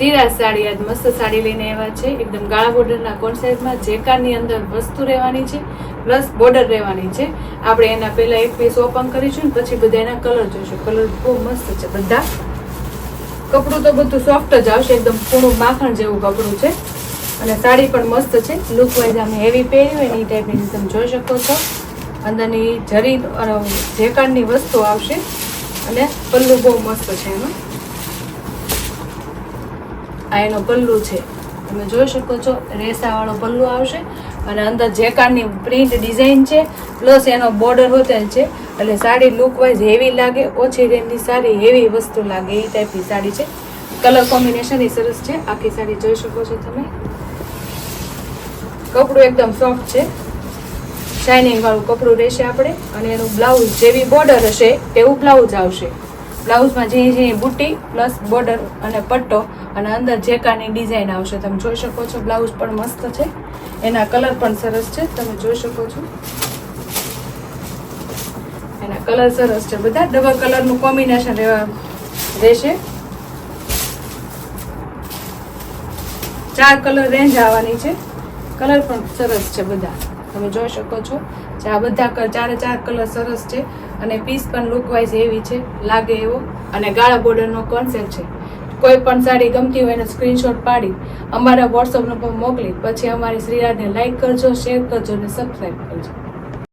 શ્રીરાજ સાડી આજ મસ્ત સાડી લઈને આવ્યા છે. એકદમ ગાળા બોર્ડરના કોન્સેપ્ટમાં જેકારની અંદર વસ્તુ રહેવાની છે, પ્લસ બોર્ડર રહેવાની છે. આપણે એના પહેલાં એક પીસ ઓપન કરીશું ને પછી બધા એના કલર જોઈશું. કલર બહુ મસ્ત છે બધા. કપડું તો બધું સોફ્ટ જ આવશે, એકદમ પૂરું માખણ જેવું કપડું છે. અને સાડી પણ મસ્ત છે. લુક વાઇઝ આમ હેવી પહેરી હોય એ ટાઈપની તમે જોઈ શકો છો. અંદરની જરી અને વસ્તુ આવશે. અને પલ્લુ બહુ મસ્ત છે એનું આ એનો પલ્લુ છે. તમે જોઈ શકો છો, રેસાવાળો પલ્લુ આવશે અને અંદર જેકારની પ્રિન્ટ ડિઝાઇન છે પ્લસ એનો બોર્ડર હોતેલ છે. એટલે સાડી લુક વાઇઝ હેવી લાગે, ઓછી રેન્જની સારી હેવી વસ્તુ લાગે, એ ટાઈપની સાડી છે. કલર કોમ્બિનેશન એ સરસ છે. આખી સાડી જોઈ શકો છો તમે. કપડું એકદમ સોફ્ટ છે. શાઇનિંગ વાળું કપડું રહેશે આપણે. અને એનું બ્લાઉઝ જેવી બોર્ડર હશે તેવું બ્લાઉઝ આવશે. બ્લાઉઝમાં જે ઝીણી બુટ્ટી પ્લસ બોર્ડર અને પટ્ટો અને અંદર જેકાની ડિઝાઇન આવશે. તમે જોઈ શકો છો બ્લાઉઝ પણ મસ્ત છે. એના કલર પણ સરસ છે. તમે જોઈ શકો છો. એના કલર સરસ છે બધા. ડબલ કલરનું કોમ્બિનેશન રહેશે. ચાર કલર રેન્જ આવવાની છે. કલર પણ સરસ છે બધા. તમે જોઈ શકો છો જે આ બધા ચારે ચાર કલર સરસ છે અને પીસ પણ લુકવાઇઝ એવી છે, લાગે એવો. અને ગાળા બોર્ડરનો કોન્સેપ્ટ છે. કોઈ પણ સાડી ગમતી હોય એને સ્ક્રીનશોટ પાડી, અમારા વોટ્સઅપ નંબર મોકલી, પછી અમારી શ્રીરાજને લાઇક કરજો શેર કરજો અને સબસ્ક્રાઈબ કરજો.